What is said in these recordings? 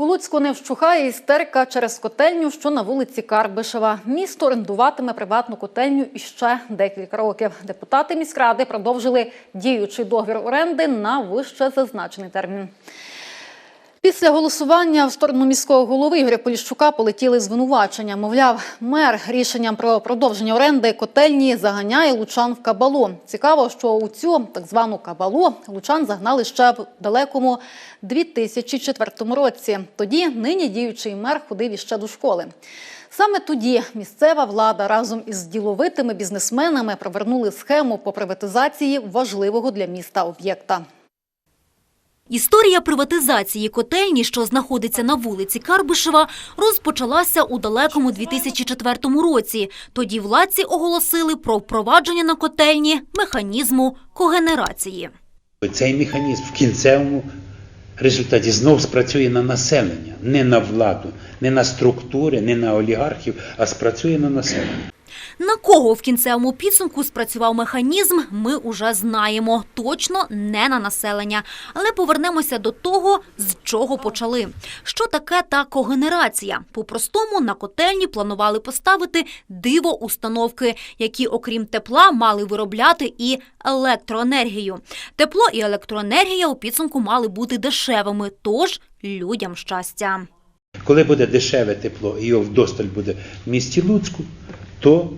У Луцьку не вщухає істерика через котельню, що на вулиці Карбишева. Місто орендуватиме приватну котельню іще декілька років. Депутати міськради продовжили діючий договір оренди на вище зазначений термін. Після голосування в сторону міського голови Ігоря Поліщука полетіли звинувачення. Мовляв, мер рішенням про продовження оренди котельні заганяє лучан в кабалу. Цікаво, що у цю так звану кабалу лучан загнали ще в далекому 2004 році. Тоді нині діючий мер ходив іще до школи. Саме тоді місцева влада разом із діловитими бізнесменами провернули схему по приватизації важливого для міста об'єкта. Історія приватизації котельні, що знаходиться на вулиці Карбишева, розпочалася у далекому 2004 році. Тоді владці оголосили про впровадження на котельні механізму когенерації. Цей механізм в кінцевому результаті знов спрацює на населення, не на владу, не на структури, не на олігархів, а спрацює на населення. На кого в кінцевому підсумку спрацював механізм, ми уже знаємо. Точно не на населення. Але повернемося до того, з чого почали. Що таке та когенерація? По-простому на котельні планували поставити диво-установки, які, окрім тепла, мали виробляти і електроенергію. Тепло і електроенергія у підсумку мали бути дешевими, тож людям щастя. Коли буде дешеве тепло і його вдосталь буде в місті Луцьку, то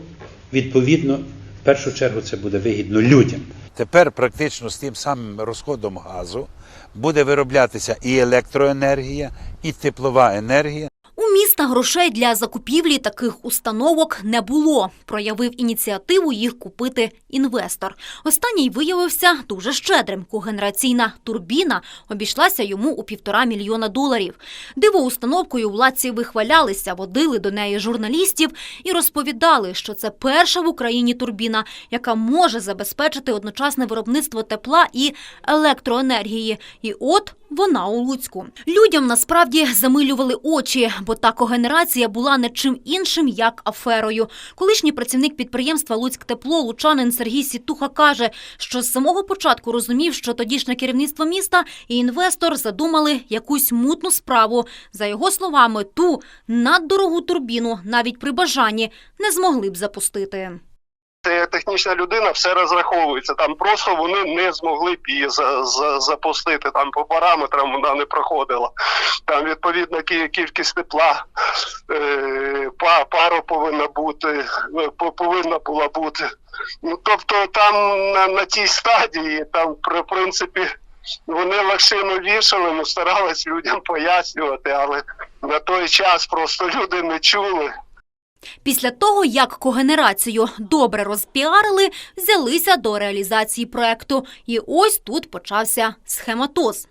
відповідно в першу чергу це буде вигідно людям. Тепер практично з тим самим розходом газу буде вироблятися і електроенергія, і теплова енергія. У міста грошей для закупівлі таких установок не було. Проявив ініціативу їх купити інвестор. Останній виявився дуже щедрим. Когенераційна турбіна обійшлася йому у півтора мільйона доларів. Дивоустановкою владці вихвалялися, водили до неї журналістів і розповідали, що це перша в Україні турбіна, яка може забезпечити одночасне виробництво тепла і електроенергії. І от вона у Луцьку. Людям насправді замилювали очі, бо та когенерація була не чим іншим, як аферою. Колишній працівник підприємства Луцьктепло лучанин Сергій Сітуха каже, що з самого початку розумів, що тодішнє керівництво міста і інвестор задумали якусь мутну справу. За його словами, ту наддорогу турбіну навіть при бажанні не змогли б запустити. Це технічна людина, все розраховується. Там просто вони не змогли б її за, за, запустити. Там по параметрам вона не проходила. Там відповідна кількість тепла, е, па- пара повинна бути, е, повинна була бути. Ну тобто там на, на тій стадії, там при принципі. Вони лакшину вішали, ну старались людям пояснювати, але на той час просто люди не чули. Після того, як когенерацію добре розпіарили, взялися до реалізації проекту. І ось тут почався схематоз.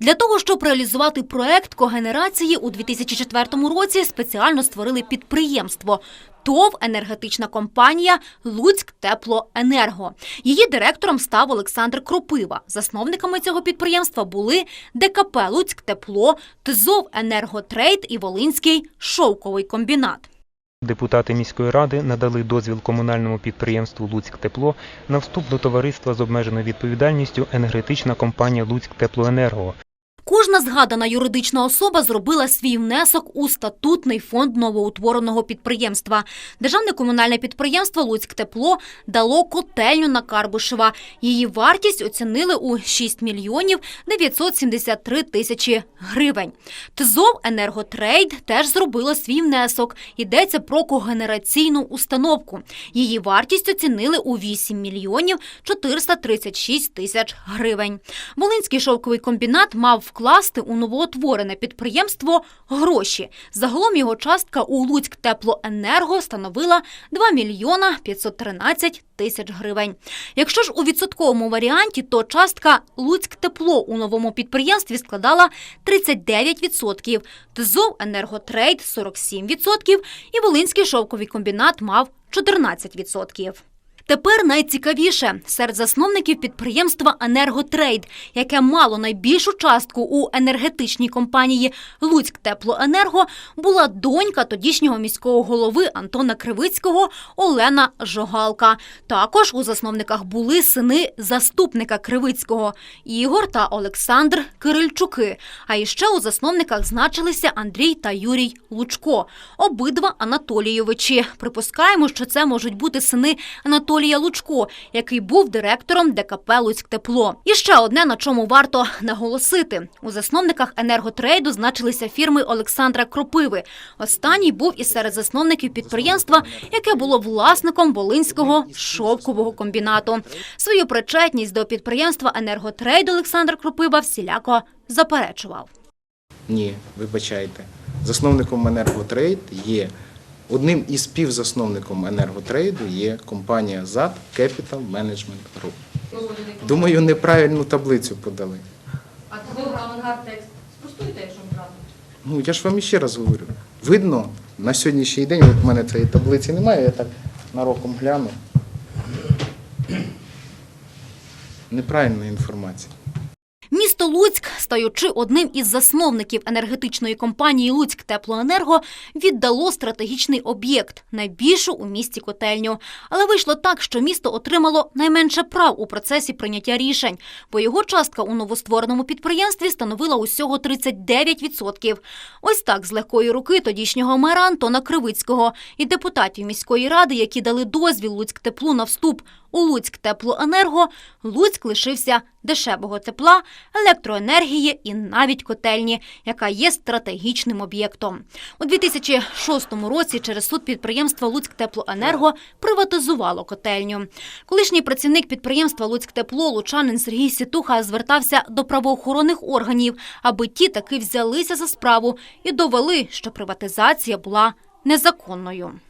Для того, щоб реалізувати проект когенерації у 2004 році спеціально створили підприємство ТОВ енергетична компанія Луцьктеплоенерго. Її директором став Олександр Кропива. Засновниками цього підприємства були ДКП Луцьктепло, ТЗОВ Енерготрейд і Волинський шовковий комбінат. Депутати міської ради надали дозвіл комунальному підприємству «Луцьктепло» на вступ до товариства з обмеженою відповідальністю енергетична компанія «Луцьктеплоенерго». Кожна згадана юридична особа зробила свій внесок у статутний фонд новоутвореного підприємства. Державне комунальне підприємство «Луцьктепло» дало котельню на Карбишева. Її вартість оцінили у 6 мільйонів 973 тисячі гривень. ТЗОВ «Енерготрейд» теж зробило свій внесок. Йдеться про когенераційну установку. Її вартість оцінили у 8 мільйонів 436 тисяч гривень. Волинський шовковий комбінат мав вкласти у новоутворене підприємство гроші. Загалом його частка у Луцьктеплоенерго становила 2 мільйона 513 тисяч гривень. Якщо ж у відсотковому варіанті, то частка Луцьктепло у новому підприємстві складала 39%, ТЗОВ «Енерготрейд» – 47% і Волинський шовковий комбінат мав 14%. Тепер найцікавіше серед засновників підприємства Енерготрейд, яке мало найбільшу частку у енергетичній компанії Луцьк Теплоенерго, була донька тодішнього міського голови Антона Кривицького Олена Жогалка. Також у засновниках були сини заступника Кривицького Ігор та Олександр Кирильчуки. А іще у засновниках значилися Андрій та Юрій Лучко, обидва Анатолійовичі. Припускаємо, що це можуть бути сини Анатолія Лучко, який був директором ДКП Луцьктепло. І ще одне, на чому варто наголосити: у засновниках енерготрейду значилися фірми Олександра Кропиви. Останній був і серед засновників підприємства, яке було власником Волинського шовкового комбінату. Свою причетність до підприємства енерготрейд Олександр Кропива всіляко заперечував. Ні, вибачайте. Засновником енерготрейд є одним із співзасновником енерготрейду є компанія ЗАД Capital Management Group. Думаю, неправильну таблицю подали. А коли в авангард текст спростуйте, якщо правда. Ну я ж вам іще раз говорю. Видно, на сьогоднішній день, от в мене цієї таблиці немає, я так нароком гляну. Неправильна інформація. Місто Луцьк, стаючи одним із засновників енергетичної компанії Луцьк Теплоенерго, віддало стратегічний об'єкт найбільшу у місті котельню. Але вийшло так, що місто отримало найменше прав у процесі прийняття рішень, бо його частка у новоствореному підприємстві становила усього 39%. Ось так з легкої руки тодішнього мера Антона Кривицького і депутатів міської ради, які дали дозвіл Луцьк теплу на вступ у Луцьк теплоенерго, Луцьк лишився дешевого тепла, електроенергії і навіть котельні, яка є стратегічним об'єктом. У 2006 році через суд підприємства Луцьк теплоенерго приватизувало котельню. Колишній працівник підприємства Луцьк тепло лучанин Сергій Сітуха звертався до правоохоронних органів, аби ті таки взялися за справу і довели, що приватизація була незаконною.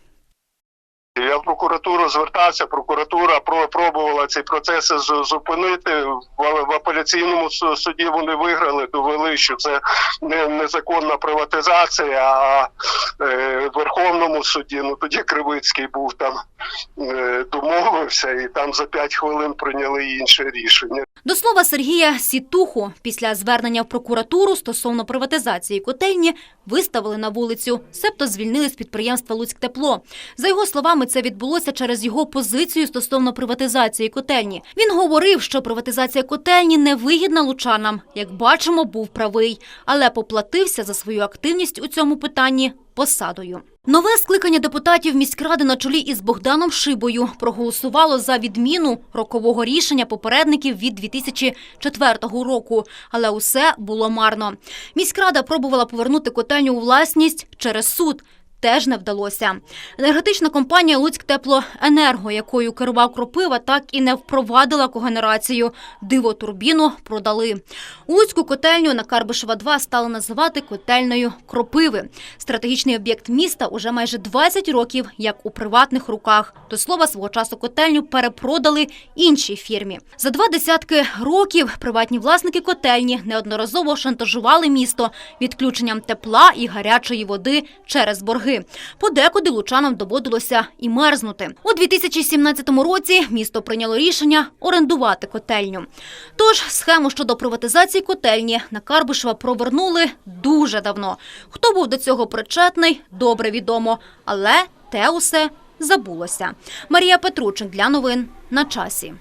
Я в прокуратуру звертався, прокуратура пробувала ці процеси зупинити. В, апеляційному суді вони виграли, довели, що це не незаконна приватизація. А е, в Верховному суді, ну тоді Кривицький був там, е, домовився, і там за 5 хвилин прийняли інше рішення. До слова Сергія Сітуху після звернення в прокуратуру стосовно приватизації котельні виставили на вулицю, себто звільнили з підприємства Луцьктепло. За його словами, це відбулося через його позицію стосовно приватизації котельні. Він говорив, що приватизація котельні невигідна лучанам. Як бачимо, був правий, але поплатився за свою активність у цьому питанні посадою. Нове скликання депутатів міськради на чолі із Богданом Шибою проголосувало за відміну рокового рішення попередників від 2004 року, але усе було марно. Міськрада пробувала повернути котельню у власність через суд. Теж не вдалося. Енергетична компанія Луцьк Теплоенерго, якою керував Кропива, так і не впровадила когенерацію. Диво турбіну продали. Луцьку котельню на Карбишева 2 стали називати котельною Кропиви. Стратегічний об'єкт міста уже майже 20 років, як у приватних руках. До слова, свого часу котельню перепродали іншій фірмі. За два десятки років приватні власники котельні неодноразово шантажували місто відключенням тепла і гарячої води через борги. Подекуди лучанам доводилося і мерзнути. У 2017 році місто прийняло рішення орендувати котельню. Тож схему щодо приватизації котельні на Карбишева провернули дуже давно. Хто був до цього причетний, добре відомо, але те усе забулося. Марія Петручик для новин на часі.